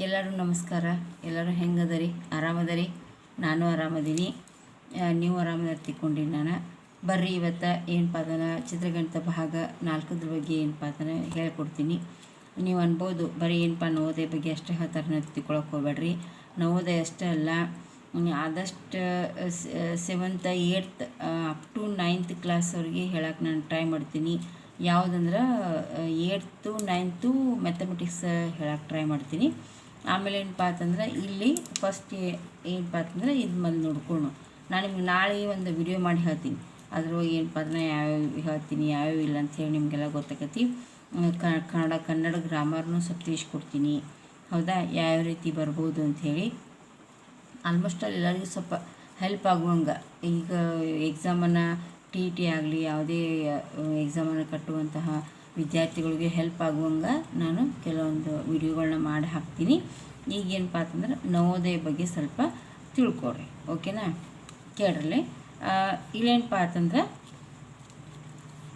ಎಲ್ಲರೂ ನಮಸ್ಕಾರ. ಎಲ್ಲರೂ ಹೆಂಗದರಿ? ಆರಾಮದರಿ? ನಾನು ಆರಾಮದೀನಿ. ನೀವು ಆರಾಮದ ನಾನು. ಬರ್ರಿ ಇವತ್ತು ಏನಪ್ಪ ಅದನ್ನು ಚಿತ್ರಗಣಿತ ಭಾಗ ನಾಲ್ಕದ್ರ ಬಗ್ಗೆ ಏನಪ್ಪ ಅದನ್ನು ಹೇಳ್ಕೊಡ್ತೀನಿ. ನೀವು ಅನ್ಬೋದು, ಬರೀ ಏನಪ್ಪ ನವೋದಯ ಬಗ್ಗೆ ಅಷ್ಟೇ ಹೇಳ್ತಾರೆ ತಿಳ್ಕೊಳಕ್ಕೆ ಹೋಗ್ಬೇಡ್ರಿ. ನವೋದಯ ಅಷ್ಟೇ ಅಲ್ಲ ಆದಷ್ಟು seventh eighth up to ninth ಕ್ಲಾಸ್ವರೆಗೆ ಹೇಳಕ್ಕೆ ನಾನು ಟ್ರೈ ಮಾಡ್ತೀನಿ. ಯಾವುದಂದ್ರೆ ಏಯ್ತು ನೈನ್ತು ಮ್ಯಾಥಮೆಟಿಕ್ಸ್ ಹೇಳಕ್ಕೆ ಟ್ರೈ ಮಾಡ್ತೀನಿ. ಆಮೇಲೆ ಏನಪ್ಪ ಅಂತಂದ್ರೆ ಇಲ್ಲಿ ಫಸ್ಟ್ ಏನಪ್ಪ ಅಂತಂದ್ರೆ ಇದು ಮೊದಲು ನೋಡ್ಕೊಂಡು ನಾನು ನಿಮ್ಗೆ ನಾಳೆ ಒಂದು ವಿಡಿಯೋ ಮಾಡಿ ಹೇಳ್ತೀನಿ. ಅದ್ರೊಳಗೆ ಏನಪ್ಪ ಅಂದ್ರೆ ಯಾವ್ಯಾವ ಹೇಳ್ತೀನಿ ಯಾವ್ಯಾವ ಇಲ್ಲ ಅಂಥೇಳಿ ನಿಮಗೆಲ್ಲ ಗೊತ್ತಾಕತಿ. ಹ್ಮ್, ಕನ್ನಡ ಕನ್ನಡ ಗ್ರಾಮರ್ನೂ ಸ್ವಲ್ಪ ತಿಳಿಸ್ಕೊಡ್ತೀನಿ ಹೌದಾ? ಯಾವ್ಯಾವ ರೀತಿ ಬರ್ಬೋದು ಅಂಥೇಳಿ ಆಲ್ಮೋಸ್ಟ್ ಅಲ್ಲಿ ಎಲ್ಲರಿಗೂ ಸ್ವಲ್ಪ ಹೆಲ್ಪ್ ಆಗುವಂಗೆ. ಈಗ ಎಕ್ಸಾಮನ್ನು ಟಿ ಟಿ ಆಗಲಿ ಯಾವುದೇ ಎಕ್ಸಾಮನ್ನು ಕಟ್ಟುವಂತಹ ವಿದ್ಯಾರ್ಥಿಗಳಿಗೆ ಹೆಲ್ಪ್ ಆಗುವಂಗೆ ನಾನು ಕೆಲವೊಂದು ವಿಡಿಯೋಗಳನ್ನ ಮಾಡಿ ಹಾಕ್ತೀನಿ. ಈಗ ಏನಪ್ಪ ಅಂತಂದ್ರೆ ನವೋದಯ ಬಗ್ಗೆ ಸ್ವಲ್ಪ ತಿಳ್ಕೊಳ್ರಿ. ಓಕೆನಾ? ಕೇಳ್ರಲ್ಲಿ ಇಲ್ಲೇನಪ್ಪ ಅಂತಂದ್ರೆ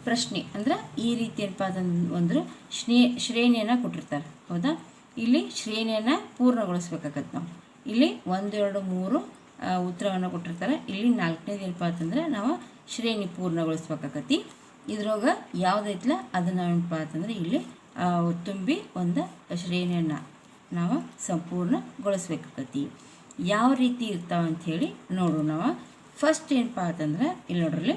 ಪ್ರಶ್ನೆ, ಅಂದ್ರೆ ಈ ರೀತಿ ಏನಪ್ಪ ಅಂತಂದ್ರೆ ಒಂದು ಶ್ರೇ ಶ್ರೇಣಿಯನ್ನು ಕೊಟ್ಟಿರ್ತಾರೆ. ಹೌದಾ? ಇಲ್ಲಿ ಶ್ರೇಣಿಯನ್ನು ಪೂರ್ಣಗೊಳಿಸ್ಬೇಕಾಗತ್ತೆ ನಾವು. ಇಲ್ಲಿ ಒಂದು, ಎರಡು, ಮೂರು ಉತ್ತರವನ್ನು ಕೊಟ್ಟಿರ್ತಾರೆ. ಇಲ್ಲಿ ನಾಲ್ಕನೇದು ಏನಪ್ಪ ಅಂತಂದ್ರೆ ನಾವು ಶ್ರೇಣಿ ಪೂರ್ಣಗೊಳಿಸ್ಬೇಕಾಗತ್ತಿ ಇದ್ರೊಳಗೆ ಯಾವುದೈತಲ್ಲ ಅದನ್ನು ಏನಪ್ಪ ಅಂತಂದ್ರೆ ಇಲ್ಲಿ ತುಂಬಿ ಒಂದು ಶ್ರೇಣಿಯನ್ನು ನಾವು ಸಂಪೂರ್ಣಗೊಳಿಸ್ಬೇಕಾಗತ್ತಿ ಯಾವ ರೀತಿ ಇರ್ತಾವ ಹೇಳಿ ನೋಡು ನಾವು. ಫಸ್ಟ್ ಏನಪ್ಪ ಅಂತಂದ್ರೆ ಇಲ್ಲಿ ನೋಡ್ರಲ್ಲಿ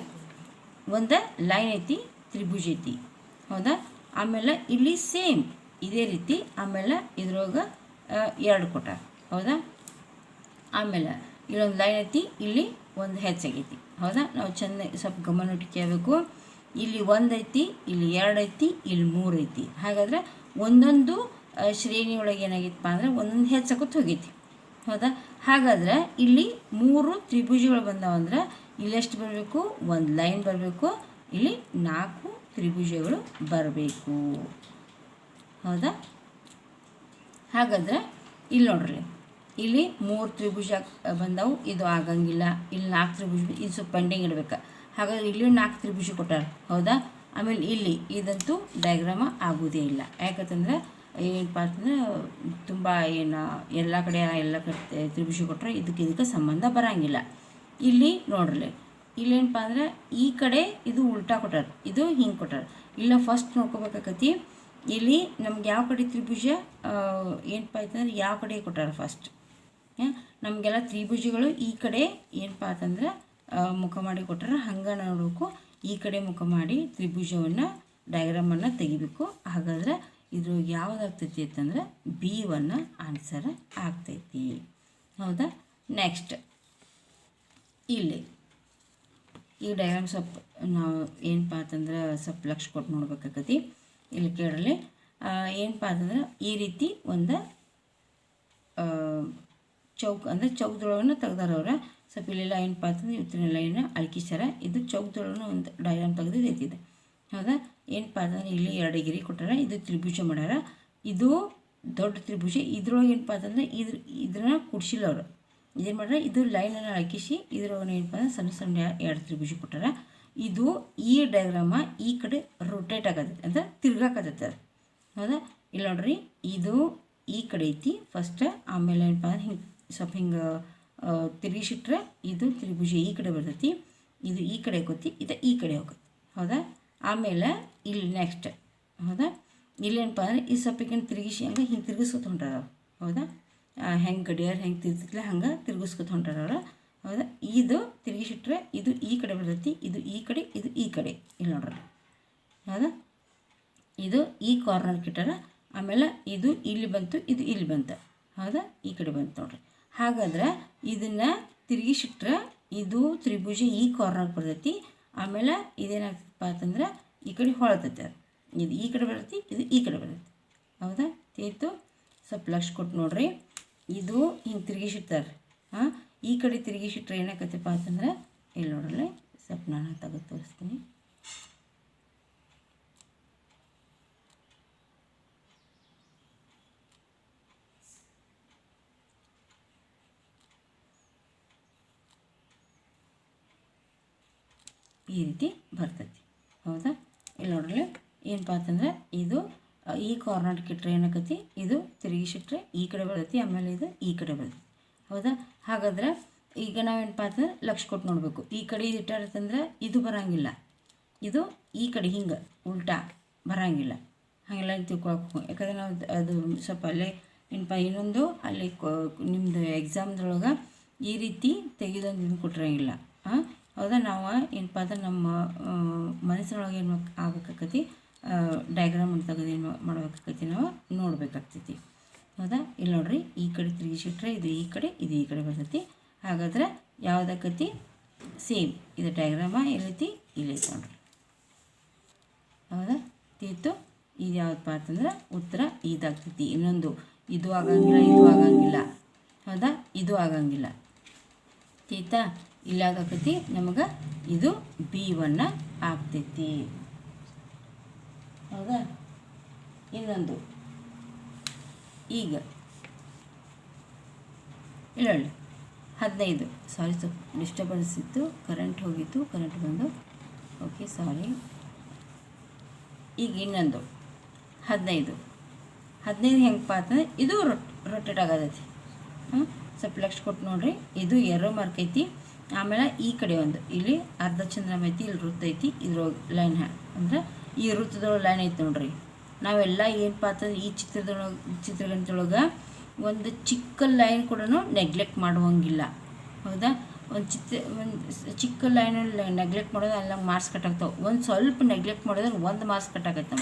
ಒಂದು ಲೈನ್ ಐತಿ, ತ್ರಿಭುಜ ಐತಿ. ಹೌದಾ? ಆಮೇಲೆ ಇಲ್ಲಿ ಸೇಮ್ ಇದೇ ರೀತಿ, ಆಮೇಲೆ ಇದ್ರೊಳಗೆ ಎರಡು ಕೊಟ್ಟ ಹೌದಾ? ಆಮೇಲೆ ಇಲ್ಲೊಂದು ಲೈನ್ ಐತಿ, ಇಲ್ಲಿ ಒಂದು ಹೆಚ್ಚಾಗೈತಿ ಹೌದಾ? ನಾವು ಚೆನ್ನಾಗಿ ಸ್ವಲ್ಪ ಗಮನ ಇಟ್ಟು ಕೇಳಬೇಕು ಇಲ್ಲಿ ಒಂದೈತಿ ಇಲ್ಲಿ ಎರಡೈತಿ ಇಲ್ಲಿ ಮೂರೈತಿ ಹಾಗಾದ್ರೆ ಒಂದೊಂದು ಶ್ರೇಣಿಯೊಳಗೆ ಏನಾಗಿತ್ತಪ್ಪ ಅಂದ್ರೆ ಒಂದೊಂದು ಹೆಚ್ಚಕ್ಕೂ ಹೋಗೈತಿ. ಹೌದಾ? ಹಾಗಾದ್ರೆ ಇಲ್ಲಿ ಮೂರು ತ್ರಿಭುಜಗಳು ಬಂದಾವಂದ್ರೆ ಇಲ್ಲೆಷ್ಟು ಬರಬೇಕು? ಒಂದು ಲೈನ್ ಬರಬೇಕು. ಇಲ್ಲಿ ನಾಲ್ಕು ತ್ರಿಭುಜಗಳು ಬರಬೇಕು. ಹೌದಾ? ಹಾಗಾದ್ರೆ ಇಲ್ಲಿ ನೋಡ್ರಿ. ಇಲ್ಲಿ ಮೂರು ತ್ರಿಭುಜ ಬಂದವು. ಇದು ಆಗಂಗಿಲ್ಲ. ಇಲ್ಲಿ ನಾಲ್ಕು ತ್ರಿಭುಜ, ಇದು ಸ್ವಲ್ಪ ಪೆಂಡಿಂಗ್ ಇಡ್ಬೇಕು. ಹಾಗಾದ್ರೆ ಇಲ್ಲಿ ನಾಲ್ಕು ತ್ರಿಭುಜ ಕೊಟ್ಟಾರ. ಹೌದಾ? ಆಮೇಲೆ ಇಲ್ಲಿ ಇದಂತೂ ಡಯಾಗ್ರಾಮ ಆಗೋದೇ ಇಲ್ಲ. ಯಾಕಂತಂದ್ರೆ ಏನಪ್ಪ ಅಂತಂದ್ರೆ ತುಂಬ ಏನು ಎಲ್ಲ ಕಡೆ ಎಲ್ಲ ಕಡೆ ತ್ರಿಭುಜ ಕೊಟ್ಟರೆ ಇದಕ್ಕೆ ಇದಕ್ಕೆ ಸಂಬಂಧ ಬರೋಂಗಿಲ್ಲ. ಇಲ್ಲಿ ನೋಡ್ರಿ ಇಲ್ಲೇನಪ್ಪ ಅಂದ್ರೆ ಈ ಕಡೆ ಇದು ಉಲ್ಟಾ ಕೊಟ್ಟಾರ, ಇದು ಹಿಂಗೆ ಕೊಟ್ಟಾರ. ಇಲ್ಲ ಫಸ್ಟ್ ನೋಡ್ಕೋಬೇಕಾಕತಿ, ಇಲ್ಲಿ ನಮ್ಗೆ ಯಾವ ಕಡೆ ತ್ರಿಭುಜ ಏನಪ್ಪ ಆಯ್ತಂದ್ರೆ ಯಾವ ಕಡೆ ಕೊಟ್ಟಾರ ಫಸ್ಟ್ ನಮಗೆಲ್ಲ ತ್ರಿಭುಜಗಳು ಈ ಕಡೆ ಏನಪ್ಪ ಅಂತಂದ್ರೆ ಮುಖ ಮಾಡಿ ಕೊಟ್ಟರೆ ಹಂಗೆ ನೋಡಬೇಕು. ಈ ಕಡೆ ಮುಖ ಮಾಡಿ ತ್ರಿಭುಜವನ್ನು ಡಯಾಗ್ರಾಮನ್ನು ತೆಗಿಬೇಕು. ಹಾಗಾದ್ರೆ ಇದು ಯಾವುದಾಗ್ತೈತಿ ಅಂತಂದ್ರೆ ಬಿ ಒನ್ನ ಆನ್ಸರ್ ಆಗ್ತೈತಿ. ಹೌದಾ? ನೆಕ್ಸ್ಟ್ ಇಲ್ಲಿ. ಈ ಡಯಾಗ್ರಾಮ್ ಸ್ವಲ್ಪ ನಾವು ಏನಪ್ಪ ಅಂತಂದ್ರೆ ಸ್ವಲ್ಪ ಲಕ್ಷ ಕೊಟ್ಟು ನೋಡ್ಬೇಕಾಗತ್ತಿ ಇಲ್ಲಿ ಕೇಳಲಿ. ಏನಪ್ಪ ಅಂತಂದ್ರೆ ಈ ರೀತಿ ಒಂದು ಚೌಕ್ ಅಂದರೆ ಚೌಕದೊಳಗನ್ನು ತೆಗ್ದಾರ ಅವ್ರ. ಸ್ವಲ್ಪ ಇಲ್ಲಿ ಏನಪ್ಪ ಅಂತಂದ್ರೆ ಇವತ್ತಿನ ಲೈನ್ ಅಳ್ಕಿಸ್ಯಾರ ಇದು ಚೌಕದೊಳಗನ ಒಂದು ಡಯಾಗ್ರಾಮ್ ತೆಗೆದು ಐತಿದೆ. ಹೌದಾ? ಏನಪ್ಪ ಅಂತಂದ್ರೆ ಇಲ್ಲಿ ಎರಡು ಗಿರಿ ಕೊಟ್ಟಾರ. ಇದು ತ್ರಿಭುಜ ಮಾಡ್ಯಾರ. ಇದು ದೊಡ್ಡ ತ್ರಿಭುಜ. ಇದ್ರೊಳಗೆ ಏನಪ್ಪ ಅಂತಂದ್ರೆ ಇದ್ರ ಇದನ್ನ ಕುಡ್ಸಿಲ್ಲ ಅವರು. ಇದೇನು ಮಾಡ್ಯಾರ? ಇದು ಲೈನನ್ನು ಅಳಕಿಸಿ ಇದ್ರೊಳಗೆ ಏನಪ್ಪ ಅಂದ್ರೆ ಸಣ್ಣ ಸಣ್ಣ ಎರಡು ತ್ರಿಭುಜ ಕೊಟ್ಟಾರ. ಇದು ಈ ಡಯಾಗ್ರಾಮ ಈ ಕಡೆ ರೊಟೇಟ್ ಆಗತ್ತೆ. ಅಂದ್ರೆ ತಿರ್ಗಾಕತ್ತೈತೆ ಹೌದಾ? ಇಲ್ಲಿ ನೋಡ್ರಿ, ಇದು ಈ ಕಡೆ ಐತಿ. ಫಸ್ಟ್ ಆಮೇಲೆ ಏನಪ್ಪ ಅಂದ್ರೆ ಹಿಂಗೆ ಸ್ವಲ್ಪ ಹಿಂಗೆ ತಿರುಗಿಸಿಟ್ರೆ ಇದು ತ್ರಿಭುಜ ಈ ಕಡೆ ಬರ್ತೈತಿ, ಇದು ಈ ಕಡೆ ಹೋಗತಿ, ಇದು ಈ ಕಡೆ ಹೋಗುತ್ತೆ ಹೌದಾ? ಆಮೇಲೆ ಇಲ್ಲಿ ನೆಕ್ಸ್ಟ್ ಹೌದಾ? ಇಲ್ಲೇನಪ್ಪ ಅಂದರೆ ಈ ಸ್ವಲ್ಪ ಹಿಂಗೆ ತಿರುಗಿಸಿ ಹಂಗೆ ಹಿಂಗೆ ತಿರುಗಿಸ್ಕೊತ ಹೊಂಟಾರ ಹೌದಾ? ಹೆಂಗೆ ಗಡಿಯಾರ ಹೆಂಗೆ ತಿರ್ತಿತ್ಲೆ ಹಂಗೆ ತಿರುಗಿಸ್ಕೊತ ಹೊಂಟಾರ ಹೌದಾ? ಇದು ತಿರುಗಿಸಿಟ್ರೆ ಇದು ಈ ಕಡೆ ಬರ್ತೈತಿ, ಇದು ಈ ಕಡೆ, ಇದು ಈ ಕಡೆ. ಇಲ್ಲಿ ನೋಡ್ರಿ. ಹೌದಾ? ಇದು ಈ ಕಾರ್ನರ್ ಕಿಟ್ಟಾರ ಆಮೇಲೆ ಇದು ಇಲ್ಲಿ ಬಂತು, ಇದು ಇಲ್ಲಿ ಬಂತು. ಹೌದಾ? ಈ ಕಡೆ ಬಂತು ನೋಡ್ರಿ. ಹಾಗಾದ್ರೆ ಇದನ್ನು ತಿರುಗಿಸಿಟ್ರೆ ಇದು ತ್ರಿಭುಜ ಈ ಕಾರ್ನರ್ ಬರ್ತೈತಿ. ಆಮೇಲೆ ಇದೇನಾಗ್ತದಪ್ಪ ಅಂತಂದ್ರೆ ಈ ಕಡೆ ಹೊಳತೈತೆ. ಅದು ಇದು ಈ ಕಡೆ ಬರ್ತೈತಿ, ಇದು ಈ ಕಡೆ ಬರ್ತೈತಿ. ಹೌದಾ? ತೀರ್ತು ಸ್ವಲ್ಪ ಲಕ್ಷ ಕೊಟ್ಟು ನೋಡ್ರಿ. ಇದು ಹಿಂಗೆ ತಿರುಗಿಸಿಟ್ತಾರೆ ಹಾಂ, ಈ ಕಡೆ ತಿರುಗಿಸಿಟ್ರೆ ಏನಾಗತ್ತಪ್ಪ ಅಂತಂದ್ರೆ ಇಲ್ಲಿ ನೋಡ್ರಲ್ಲ ಸ್ವಲ್ಪ ನಾನು ತೆಗೆದು ತೋರಿಸ್ತೀನಿ. ಈ ರೀತಿ ಬರ್ತೈತಿ. ಹೌದಾ? ಇಲ್ಲಿ ನೋಡ್ರಿ ಏನಪ್ಪ ಅಂತಂದ್ರೆ ಇದು ಈ ಕಾರ್ನರ್ಗೆ ಇಟ್ಟರೆ ಏನಾಕತಿ ಇದು ತಿರುಗಿಸಿಟ್ರೆ ಈ ಕಡೆ ಬರ್ತೈತಿ, ಆಮೇಲೆ ಇದು ಈ ಕಡೆ ಬರುತ್ತೆ. ಹೌದಾ? ಹಾಗಾದ್ರೆ ಈಗ ನಾವೇನಪ್ಪ ಅಂತಂದ್ರೆ ಲಕ್ಷ ಕೊಟ್ಟು ನೋಡಬೇಕು. ಈ ಕಡೆ ಇಟ್ಟಾರತ್ತಂದ್ರೆ ಇದು ಬರಂಗಿಲ್ಲ. ಇದು ಈ ಕಡೆ ಹಿಂಗೆ, ಉಲ್ಟಾ ಬರಂಗಿಲ್ಲ. ಹಾಗೆಲ್ಲ ತಿಳ್ಕೊಳ್ಬೇಕು ಯಾಕಂದ್ರೆ ನಾವು ಅದು ಸ್ವಲ್ಪ ಅಲ್ಲೇ ಏನಪ್ಪ ಇನ್ನೊಂದು ಅಲ್ಲಿ ನಿಮ್ಮದು ಎಕ್ಸಾಮ್ದೊಳಗೆ ಈ ರೀತಿ ತೆಗೆದೊಂದು ಕೊಟ್ಟಿರಂಗಿಲ್ಲ. ಹಾಂ ಹೌದಾ? ನಾವು ಏನಪ್ಪ ಅಂದ್ರೆ ನಮ್ಮ ಮನಸ್ಸಿನೊಳಗೆ ಏನು ಆಗ್ಬೇಕಾಕತಿ ಡಯಾಗ್ರಾಮ್ ಅಂತ ಏನು ಮಾಡ್ಬೇಕಾಕತಿ ನಾವು ನೋಡಬೇಕಾಗ್ತೈತಿ. ಹೌದಾ? ಇಲ್ಲಿ ನೋಡ್ರಿ, ಈ ಕಡೆ ತಿರುಗಿಸಿಟ್ರೆ ಇದು ಈ ಕಡೆ, ಇದು ಈ ಕಡೆ ಬರ್ತೈತಿ. ಹಾಗಾದ್ರೆ ಯಾವುದಾಕತಿ? ಸೇಮ್, ಇದು ಡಯಾಗ್ರಾಮ ಎಲ್ಲೈತಿ ಇಲ್ಲೈತಿ ನೋಡ್ರಿ. ಹೌದಾ? ತೀತು ಇದು ಯಾವ್ದಪ್ಪ ಅಂತಂದ್ರೆ ಉತ್ತರ ಇದಾಗ್ತೈತಿ. ಇನ್ನೊಂದು, ಇದು ಆಗಂಗಿಲ್ಲ ಇದು ಆಗಂಗಿಲ್ಲ. ಹೌದಾ? ಇದು ಆಗಂಗಿಲ್ಲ. ತೀತಾ ಇಲ್ಲಿ ಆಗಕತಿ ನಮಗೆ ಇದು ಬಿ ಒನ್ನ ಆಗ್ತೈತಿ. ಹೌದಾ? ಇನ್ನೊಂದು. ಈಗ. ಇಲ್ಲ ಹದಿನೈದು. ಸಾರಿ ಸ್ವಲ್ಪ ಡಿಸ್ಟರ್ಬೆನ್ಸ್ ಇತ್ತು ಕರೆಂಟ್ ಹೋಗಿತ್ತು ಕರೆಂಟ್ ಬಂದು. ಓಕೆ ಸಾರಿ ಈಗ ಇನ್ನೊಂದು. ಹದಿನೈದು. ಹದಿನೈದು ಹೆಂಗಪ್ಪ ಅಂತಂದ್ರೆ ಇದು ರೊಟ್ ರೊಟೇಟ್ ಆಗೋದೈತಿ ಹಾಂ ಸ್ವಲ್ಪ ಲಕ್ಷ ಕೊಟ್ಟು ನೋಡ್ರಿ. ಇದು ಎರಡು ಮಾರ್ಕ್ ಐತಿ. ಆಮೇಲೆ ಈ ಕಡೆ ಒಂದು, ಇಲ್ಲಿ ಅರ್ಧ ಚಂದ್ರ ಐತಿ ಇಲ್ಲಿ ವೃತ್ತ ಐತಿ ಇದ್ರ ಲೈನ್ ಅಂದ್ರೆ ಈ ವೃತ್ತದೊಳಗೆ ಲೈನ್ ಐತಿ ನೋಡ್ರಿ. ನಾವೆಲ್ಲ ಏನಪ್ಪ ಅಂತಂದ್ರೆ ಈ ಚಿತ್ರದೊಳಗೆ ಚಿತ್ರಗಣದೊಳಗೆ ಒಂದು ಚಿಕ್ಕ ಲೈನ್ ಕೂಡ ನೆಗ್ಲೆಕ್ಟ್ ಮಾಡುವಂಗಿಲ್ಲ. ಹೌದಾ? ಒಂದು ಚಿತ್ರ, ಒಂದು ಚಿಕ್ಕ ಲೈನಲ್ಲಿ ನೆಗ್ಲೆಕ್ಟ್ ಮಾಡೋದು ಅಲ್ಲ ಮಾರ್ಕ್ಸ್ ಕಟ್ಟಾಗ್ತಾವೆ ಒಂದು ಸ್ವಲ್ಪ ನೆಗ್ಲೆಕ್ಟ್ ಮಾಡಿದ್ರೆ ಒಂದು ಮಾರ್ಕ್ಸ್ ಕಟ್ಟಾಗತ್ತೆ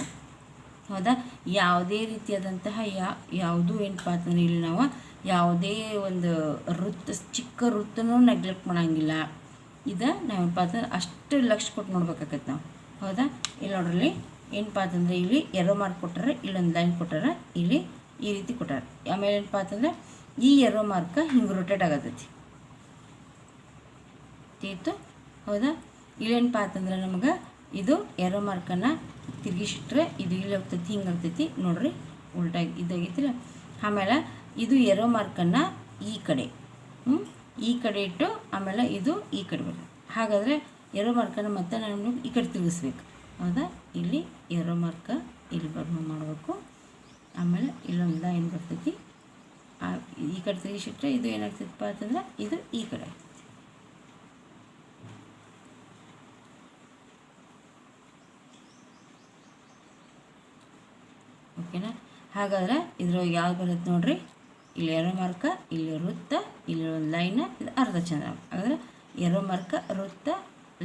ಹೌದಾ? ಯಾವುದೇ ರೀತಿಯಾದಂತಹ ಯಾ, ಯಾವುದೂ ಏನಪ್ಪ ಅಂತಂದ್ರೆ ಇಲ್ಲಿ ನಾವು ಯಾವುದೇ ಒಂದು ವೃತ್ತ, ಚಿಕ್ಕ ವೃತ್ತನೂ ನೆಗ್ಲೆಕ್ಟ್ ಮಾಡೋಂಗಿಲ್ಲ. ಇದು ನಾವೇನಪ್ಪ ಅಂತಂದ್ರೆ ಅಷ್ಟು ಲಕ್ಷ ಕೊಟ್ಟು ನೋಡ್ಬೇಕಾಗತ್ತೆ ನಾವು. ಹೌದಾ? ಇಲ್ಲಿ ನೋಡ್ರಲ್ಲಿ ಏನಪ್ಪ ಅಂತಂದ್ರೆ ಇಲ್ಲಿ ಎರೋ ಮಾರ್ಕ್ ಕೊಟ್ಟಾರ, ಇಲ್ಲೊಂದು ಲೈನ್ ಕೊಟ್ಟಾರ, ಇಲ್ಲಿ ಈ ರೀತಿ ಕೊಟ್ಟಾರೆ. ಆಮೇಲೆ ಏನಪ್ಪ ಅಂತಂದ್ರೆ ಈ ಎರೋ ಮಾರ್ಕ್ ಹಿಂಗೆ ರೊಟೇಟ್ ಆಗತ್ತೈತಿ ತೀತು ಹೌದಾ? ಇಲ್ಲೇನಪ್ಪ ಅಂತಂದ್ರೆ ನಮಗೆ ಇದು ಎರೋ ಮಾರ್ಕನ್ನು ತಿರುಗಿಸಿಟ್ರೆ ಇದು ಇಲ್ಲಿ ಹೋಗ್ತೈತಿ, ಹಿಂಗೆ ಆಗ್ತೈತಿ. ನೋಡ್ರಿ ಉಲ್ಟಾಗಿ ಇದಾಗೈತಿಲ್ಲ ಆಮೇಲೆ ಇದು ಎರೋ ಮಾರ್ಕನ್ನು ಈ ಕಡೆ? ಈ ಕಡೆ ಇಟ್ಟು ಆಮೇಲೆ ಇದು ಈ ಕಡೆ ಬರುತ್ತೆ. ಹಾಗಾದರೆ ಎರೋ ಮಾರ್ಕನ್ನು ಮತ್ತೆ ನಾನು ಈ ಕಡೆ ತಿರುಗಿಸ್ಬೇಕು. ಹೌದಾ? ಇಲ್ಲಿ ಎರೋ ಮಾರ್ಕ ಇಲ್ಲಿ ಬರೋ ಮಾಡಬೇಕು. ಆಮೇಲೆ ಇಲ್ಲೊಂದು ಲೈನ್ ಬರ್ತೈತಿ. ಈ ಕಡೆ ತಿರುಗಿಸಿಟ್ರೆ ಇದು ಏನಾಗ್ತೈತಪ್ಪ ಅಂತಂದ್ರೆ ಇದು ಈ ಕಡೆ. ಓಕೆನಾ ಹಾಗಾದ್ರೆ ಇದ್ರೊಳಗೆ ಯಾವ್ದು ಬರುತ್ತೆ ನೋಡ್ರಿ? ಇಲ್ಲಿ ಎರೋ ಮಾರ್ಕ, ಇಲ್ಲಿ ವೃತ್ತ, ಇಲ್ಲಿ ಒಂದು ಲೈನ ಅರ್ಧ ಚಂದ್ರ. ಅಂದರೆ ಎರೋ ಮಾರ್ಕ, ವೃತ್ತ,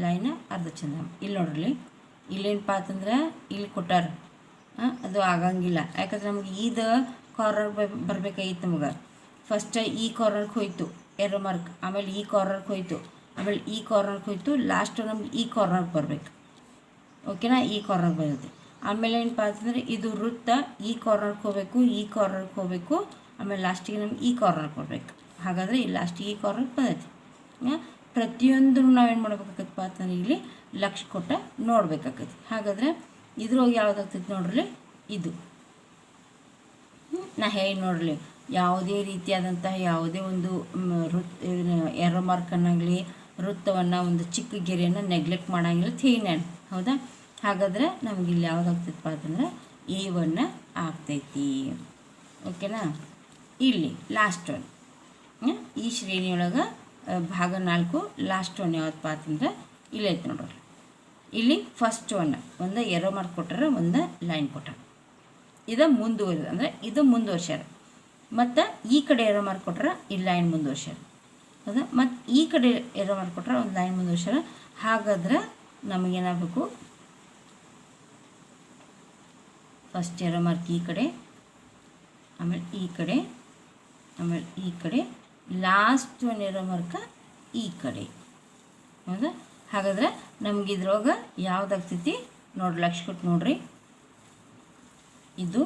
ಲೈನ, ಅರ್ಧ ಚಂದ್ರ. ಇಲ್ಲಿ ನೋಡ್ರಿ, ಇಲ್ಲೇನಪ್ಪ ಅಂತಂದ್ರೆ ಇಲ್ಲಿ ಕೊಟ್ಟಾರ. ಅದು ಆಗಂಗಿಲ್ಲ. ಯಾಕಂದ್ರೆ ನಮ್ಗೆ ಇದು ಕಾರ್ನರ್ ಬರ್ಬೇಕಾಗಿತ್ತು ನಮ್ಗೆ. ಫಸ್ಟ್ ಈ ಕಾರ್ನರ್ಗೆ ಹೋಯ್ತು ಎರೋ ಮಾರ್ಕ್. ಆಮೇಲೆ ಈ ಕಾರ್ನರ್ಗೆ ಹೋಯ್ತು. ಆಮೇಲೆ ಈ ಕಾರ್ನರ್ಗೆ ಹೋಯ್ತು. ಲಾಸ್ಟ್ ನಮ್ಗೆ ಈ ಕಾರ್ನರ್ಗೆ ಬರ್ಬೇಕು. ಓಕೆನಾ ಈ ಕಾರ್ನರ್ಗೆ ಬರುತ್ತೆ. ಆಮೇಲೆ ಏನಪ್ಪ ಅಂತಂದರೆ ಇದು ವೃತ್ತ, ಈ ಕಾರ್ನರ್ಗೆ ಹೋಗಬೇಕು, ಈ ಕಾರ್ನರ್ಗೆ ಹೋಗಬೇಕು. ಆಮೇಲೆ ಲಾಸ್ಟಿಗೆ ನಮ್ಗೆ ಈ ಕಾರ್ನರ್ ಬರಬೇಕು ಹಾಗಾದರೆ ಈ ಲಾಸ್ಟಿಗೆ ಈ ಕಾರ್ನರ್ ಬಂದೈತಿ. ಪ್ರತಿಯೊಂದನ್ನು ಪ್ರತಿಯೊಂದು ನಾವೇನು ಮಾಡ್ಬೇಕಾಗತ್ತಪ್ಪ ಅಂತಂದ್ರೆ ಇಲ್ಲಿ ಲಕ್ಷ ಕೊಟ್ಟ ನೋಡ್ಬೇಕಾಗತ್ತೆ. ಹಾಗಾದರೆ ಇದ್ರೊಳಗೆ ಯಾವ್ದಾಗ್ತೈತಿ ನೋಡ್ರಿ? ಇದು. ನಾ ಹೇಳಿ ನೋಡ್ರಿ, ಯಾವುದೇ ರೀತಿಯಾದಂತಹ ಯಾವುದೇ ಒಂದು ವೃತ್ ಎರೋ ಮಾರ್ಕನ್ನಾಗಲಿ ವೃತ್ತವನ್ನು ಒಂದು ಚಿಕ್ಕ ಗೆರೆಯನ್ನು ನೆಗ್ಲೆಕ್ಟ್ ಮಾಡೋಂಗಿಲ್ಲ ನಾನು. ಹೌದಾ? ಹಾಗಾದ್ರೆ ನಮ್ಗೆ ಇಲ್ಲಿ ಯಾವ್ದಾಗ್ತೈತಪ್ಪ ಅಂತಂದ್ರೆ ಎ ಒನ್ನ ಆಗ್ತೈತಿ. ಓಕೆನಾ ಇಲ್ಲಿ ಲಾಸ್ಟ್ ಒನ್ ಈ ಶ್ರೇಣಿಯೊಳಗೆ ಭಾಗ ನಾಲ್ಕು ಲಾಸ್ಟ್ ಒನ್ ಯಾವತ್ತಪ್ಪ ಅಂತಂದ್ರೆ ಇಲ್ಲಿ ಐತೆ ನೋಡ್ರಿ. ಇಲ್ಲಿ ಫಸ್ಟ್ ಒನ್ ಒಂದು ಎರೋ ಮಾರ್ಕ್ ಕೊಟ್ಟರೆ ಒಂದು ಲೈನ್ ಕೊಟ್ಟಾರ ಇದು ಮುಂದುವರಿದ, ಅಂದರೆ ಇದು ಮುಂದುವರ್ಸ್ಯಾರ. ಮತ್ತು ಈ ಕಡೆ ಎರೋ ಮಾರ್ಕ್ ಕೊಟ್ಟರೆ ಈ ಲೈನ್ ಮುಂದುವರ್ಸ್ಯಾರ. ಹೌದಾ ಮತ್ತು ಈ ಕಡೆ ಎರೋ ಮಾರ್ಕ್ ಕೊಟ್ಟರೆ ಒಂದು ಲೈನ್ ಮುಂದುವರ್ಸ್ಯಾರ. ಹಾಗಾದ್ರೆ ನಮಗೇನಾಗಬೇಕು? ಫಸ್ಟ್ ಎರೋ ಮಾರ್ಕ್ ಈ ಕಡೆ, ಆಮೇಲೆ ಈ ಕಡೆ. ಆಮೇಲೆ ಈ ಕಡೆ ಲಾಸ್ಟ್ ಒಂದಿರೋ ಮಾರ್ಕ ಈ ಕಡೆ. ಹೌದಾ? ಹಾಗಾದ್ರೆ ನಮ್ಗೆ ಇದ್ರೊಳಗೆ ಯಾವ್ದಾಗ್ತೈತಿ? ನೋಡಿ ಲಕ್ಷ ಕೊಟ್ಟು ನೋಡ್ರಿ. ಇದು,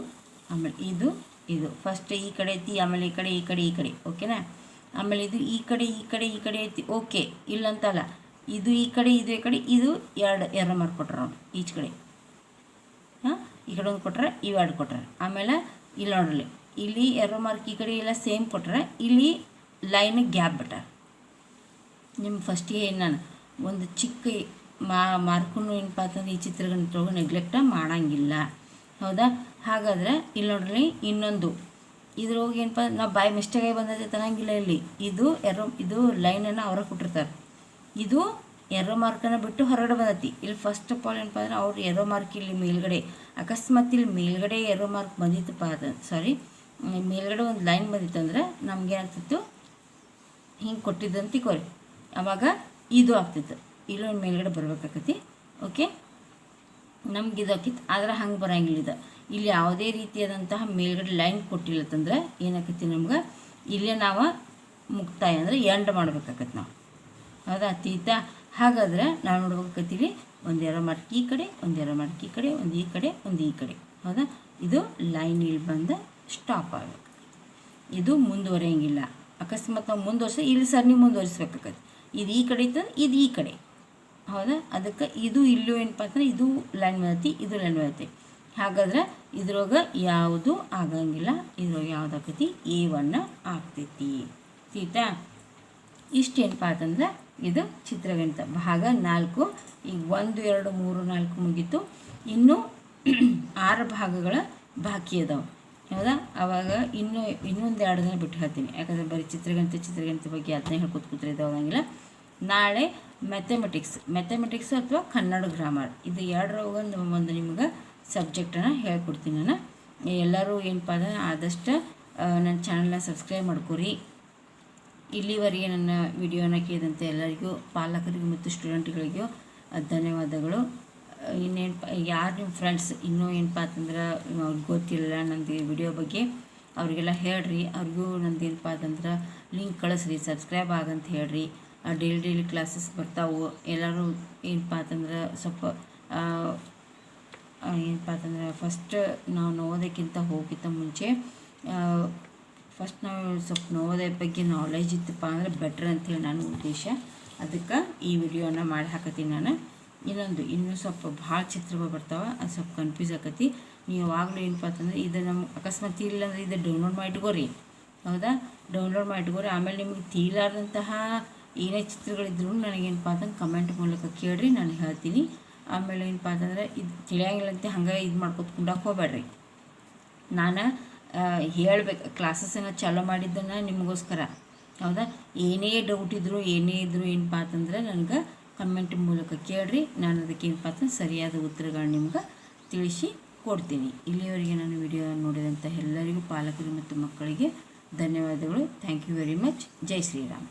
ಆಮೇಲೆ ಇದು ಇದು. ಫಸ್ಟ್ ಈ ಕಡೆ ಐತಿ, ಆಮೇಲೆ ಈ ಕಡೆ ಈ ಕಡೆ ಈ ಕಡೆ. ಓಕೆನಾ? ಆಮೇಲೆ ಇದು ಈ ಕಡೆ ಈ ಕಡೆ ಈ ಕಡೆ ಐತಿ. ಓಕೆ, ಇಲ್ಲಂತಲ್ಲ. ಇದು ಈ ಕಡೆ, ಇದು ಈ ಕಡೆ, ಇದು ಎರಡು ಎರಡು ಮಾರ್ಕ್ ಕೊಟ್ರ ಈಚ್ ಕಡೆ. ಹಾಂ? ಈ ಕಡೆ ಒಂದು ಕೊಟ್ರೆ ಇವೆರಡು ಕೊಟ್ರೆ. ಆಮೇಲೆ ಇಲ್ಲಿ ನೋಡ್ರಿ. ಇಲ್ಲಿ ಎರೋ ಮಾರ್ಕ್ ಈ ಕಡೆ ಎಲ್ಲ ಸೇಮ್ ಕೊಟ್ಟರೆ ಇಲ್ಲಿ ಲೈನ್ ಗ್ಯಾಪ್ ಬಿಟ್ಟಾರ ನಿಮ್ಮ ಫಸ್ಟಿಗೆ ನಾನು ಒಂದು ಚಿಕ್ಕ ಮಾ ಮಾರ್ಕನ್ನು ಏನಪ್ಪ ಅಂತಂದ್ರೆ ಈ ತೊಗೊಂಡು ನೆಗ್ಲೆಕ್ಟ ಮಾಡೋಂಗಿಲ್ಲ. ಹೌದಾ? ಹಾಗಾದರೆ ಇಲ್ಲಿ ನೋಡ್ರಿ ಇನ್ನೊಂದು. ಇದ್ರೊಳಗೆ ಏನಪ್ಪ, ನಾವು ಬಾಯಿ ಮಿಸ್ಟೇಕಾಗಿ ಬಂದೈತೆ ತನಂಗಿಲ್ಲ ಇಲ್ಲಿ. ಇದು ಎರೋ ಇದು ಲೈನನ್ನು ಅವರ ಕೊಟ್ಟಿರ್ತಾರೆ. ಇದು ಎರೋ ಮಾರ್ಕನ್ನು ಬಿಟ್ಟು ಹೊರಗಡೆ ಬಂದೈತಿ. ಇಲ್ಲಿ ಫಸ್ಟ್ ಆಫ್ ಆಲ್ ಏನಪ್ಪ ಅಂದ್ರೆ ಅವ್ರು ಎರೋ ಮಾರ್ಕ್ ಇಲ್ಲಿ ಮೇಲ್ಗಡೆ. ಅಕಸ್ಮಾತ್ ಇಲ್ಲಿ ಮೇಲ್ಗಡೆ ಎರೋ ಮಾರ್ಕ್ ಬಂದಿತ್ತಪ್ಪ ಅದು ಸಾರಿ ಮೇಲ್ಗಡೆ ಒಂದು ಲೈನ್ ಬಂದಿತ್ತು ಅಂದರೆ ನಮ್ಗೆ ಏನಾಗ್ತಿತ್ತು? ಹಿಂಗೆ ಕೊಟ್ಟಿದ್ದಂತ ಕೊರಿ. ಆವಾಗ ಇದು ಆಗ್ತಿತ್ತು. ಇಲ್ಲೊಂದು ಮೇಲ್ಗಡೆ ಬರ್ಬೇಕಾಕತಿ. ಓಕೆ ನಮ್ಗೆ ಇದು ಆಕಿತ್ತು ಆದ್ರೆ ಹಂಗೆ ಬರೋಂಗಿಲ್ಲ ಇದು. ಇಲ್ಲಿ ಯಾವುದೇ ರೀತಿಯಾದಂತಹ ಮೇಲ್ಗಡೆ ಲೈನ್ ಕೊಟ್ಟಿಲ್ಲತ್ತಂದ್ರೆ ಏನಾಕತಿ ನಮ್ಗೆ? ಇಲ್ಲೇ ನಾವು ಮುಕ್ತಾಯ ಅಂದರೆ ಎಂಡ್ ಮಾಡ್ಬೇಕಾಗತ್ತೆ ನಾವು. ಹೌದಾ ತೀತ ಹಾಗಾದ್ರೆ ನಾವು ನೋಡ್ಬೇಕಾಕತ್ತೀವಿ ಒಂದೆರಡು ಮಟ್ಕಿ ಈ ಕಡೆ ಒಂದೆರಡು ಎರ ಈ ಕಡೆ, ಒಂದು ಈ ಕಡೆ, ಒಂದು ಈ ಕಡೆ. ಹೌದಾ? ಇದು ಲೈನ್ ಇಲ್ಲಿ ಬಂದು ಸ್ಟಾಪ್ ಆಗಬೇಕು ಇದು ಮುಂದುವರಿಯಂಗಿಲ್ಲ. ಅಕಸ್ಮಾತ್ ನಾವು ಮುಂದುವರ್ಸ ಇಲ್ಲಿ ಸರ್ ನೀವು ಮುಂದುವರಿಸ್ಬೇಕಾಗತ್ತೆ. ಇದು ಈ ಕಡೆ ಇತ್ತಂದ್ರೆ ಇದು ಈ ಕಡೆ. ಹೌದಾ? ಅದಕ್ಕೆ ಇದು ಇಲ್ಲೂ ಏನಪ್ಪ ಅಂತಂದ್ರೆ ಇದು ಲೈನ್ ಬಂದೈತಿ ಇದು ಲೈನ್ ಬಂದೈತಿ ಹಾಗಾದ್ರೆ ಇದ್ರೊಳಗ ಯಾವುದು ಆಗಂಗಿಲ್ಲ. ಇದ್ರೊಳಗೆ ಯಾವ್ದು ಆಕೈತಿ ಎ ಒನ್ನ ಆಗ್ತೈತಿ. ತೀಟಾ ಇಷ್ಟು ಏನಪ್ಪ ಅಂತಂದ್ರೆ ಇದು ಚಿತ್ರಗಣಿತ. ಭಾಗ ನಾಲ್ಕು. ಈಗ ಒಂದು, ಎರಡು, ಮೂರು, ನಾಲ್ಕು ಮುಗೀತು. ಇನ್ನೂ ಆರು ಭಾಗಗಳ ಬಾಕಿ ಅದಾವೆ. ಹೌದಾ? ಅವಾಗ ಇನ್ನೂ ಇನ್ನೊಂದು ಎರಡು ದಿನ ಬಿಟ್ಟು ಹೇಳ್ತೀನಿ. ಯಾಕಂದರೆ ಬರೀ ಚಿತ್ರಗಣಿತ ಚಿತ್ರಗಣಿತ ಬಗ್ಗೆ ಅದನ್ನೇ ಹೇಳ್ಕೊತ ಕೂತ್ರೆ ಇದಾವಂಗಿಲ್ಲ ನಾಳೆ ಮ್ಯಾಥಮೆಟಿಕ್ಸ್ ಮ್ಯಾಥಮೆಟಿಕ್ಸ್ ಅಥವಾ ಕನ್ನಡ ಗ್ರಾಮರ್ ಇದು ಎರಡರ ಒಂದು ಒಂದು ನಿಮ್ಗೆ ಸಬ್ಜೆಕ್ಟನ್ನು ಹೇಳ್ಕೊಡ್ತೀನಿ ನಾನು. ಎಲ್ಲರೂ ಏನಪ್ಪ ಅಂದ್ರೆ ಆದಷ್ಟು ನನ್ನ ಚಾನಲ್ನ ಸಬ್ಸ್ಕ್ರೈಬ್ ಮಾಡ್ಕೊರಿ. ಇಲ್ಲಿವರೆಗೆ ನನ್ನ ವಿಡಿಯೋನ ಕೇಳಿದಂತೆ ಎಲ್ಲರಿಗೂ, ಪಾಲಕರಿಗೂ ಮತ್ತು ಸ್ಟೂಡೆಂಟ್ಗಳಿಗೂ ಧನ್ಯವಾದಗಳು. ಇನ್ನೇನಪ್ಪ ಯಾರು ನಿಮ್ಮ ಫ್ರೆಂಡ್ಸ್ ಇನ್ನೂ ಏನಪ್ಪ ಅಂತಂದ್ರೆ ಅವ್ರಿಗೆ ಗೊತ್ತಿಲ್ಲ ನಂದು ಈ ವಿಡಿಯೋ ಬಗ್ಗೆ. ಅವರಿಗೆಲ್ಲ ಹೇಳ್ರಿ, ಅವ್ರಿಗೂ ನಂದು ಏನಪ್ಪ ಅಂತಂದ್ರೆ ಲಿಂಕ್ ಕಳಿಸ್ರಿ ಸಬ್ಸ್ಕ್ರೈಬ್ ಆಗಂತ ಹೇಳ್ರಿ. ಡೈಲಿ ಡೈಲಿ ಕ್ಲಾಸಸ್ ಬರ್ತಾವು. ಎಲ್ಲರೂ ಏನಪ್ಪ ಅಂತಂದ್ರೆ ಸ್ವಲ್ಪ ಏನಪ್ಪ ಅಂತಂದ್ರೆ ಫಸ್ಟ್ ನಾವು ನೋವೋದಕ್ಕಿಂತ ಹೋಗಿಂತ ಮುಂಚೆ ಫಸ್ಟ್ ನಾವು ಸ್ವಲ್ಪ ನೋವೋದಯ ಬಗ್ಗೆ ನಾಲೆಜ್ ಇತ್ತಪ್ಪ ಅಂದ್ರೆ ಬೆಟ್ರ್ ಅಂತೇಳಿ ನನ್ನ ಉದ್ದೇಶ. ಅದಕ್ಕೆ ಈ ವಿಡಿಯೋನ ಮಾಡಿ ಹಾಕತ್ತೀನಿ ನಾನು. ಇನ್ನೊಂದು, ಇನ್ನೂ ಸ್ವಲ್ಪ ಭಾಳ ಚಿತ್ರಗಳು ಬರ್ತಾವೆ, ಅದು ಸ್ವಲ್ಪ ಕನ್ಫ್ಯೂಸ್ ಆಕತಿ. ನೀವು ಯಾವಾಗಲೂ ಏನಪ್ಪ ಅಂತಂದ್ರೆ ಇದು ನಮ್ಮ ಅಕಸ್ಮಾತ್ ಇಲ್ಲ ಅಂದ್ರೆ ಇದು ಡೌನ್ಲೋಡ್ ಮಾಡಿ ಇಟ್ಕೋರಿ ಹೌದಾ? ಡೌನ್ಲೋಡ್ ಮಾಡಿ ಇಟ್ಕೋರಿ ಆಮೇಲೆ ನಿಮಗೆ ತೀಲಾರ್ದಂತಹ ಏನೇ ಚಿತ್ರಗಳಿದ್ರು ನನಗೇನಪ್ಪ ಅಂತಂದ್ರೆ ಕಮೆಂಟ್ ಮೂಲಕ ಕೇಳ್ರಿ, ನಾನು ಹೇಳ್ತೀನಿ. ಆಮೇಲೆ ಏನಪ್ಪ ಅಂತಂದ್ರೆ ಇದು ತಿಳಿಯಂಗಿಲ್ಲ ಅಂತ ಹಂಗೆ ಇದು ಮಾಡ್ಕೊತ ಕುಂಡಕ್ಕೆ ಹೋಗ್ಬೇಡ್ರಿ ನಾನು ಹೇಳ್ಬೇಕು ಕ್ಲಾಸಸ್ಸನ್ನು ಚಾಲೂ ಮಾಡಿದ್ದನ್ನು ನಿಮಗೋಸ್ಕರ. ಹೌದಾ? ಏನೇ ಡೌಟ್ ಇದ್ದರೂ ಏನೇ ಇದ್ದರೂ ಏನಪ್ಪ ಅಂತಂದ್ರೆ ನನಗೆ ಕಮೆಂಟ್ ಮೂಲಕ ಕೇಳ್ರಿ. ನಾನು ಅದಕ್ಕೆ ಏನಪ್ಪ ಅಂತಂದ್ರೆ ಸರಿಯಾದ ಉತ್ತರಗಳನ್ನ ನಿಮ್ಗೆ ತಿಳಿಸಿ ಕೊಡ್ತೀನಿ. ಇಲ್ಲಿಯವರೆಗೆ ನಾನು ವಿಡಿಯೋ ನೋಡಿದಂಥ ಎಲ್ಲರಿಗೂ ಪಾಲಕರು ಮತ್ತು ಮಕ್ಕಳಿಗೆ ಧನ್ಯವಾದಗಳು. Thank you very much Jai Shriram.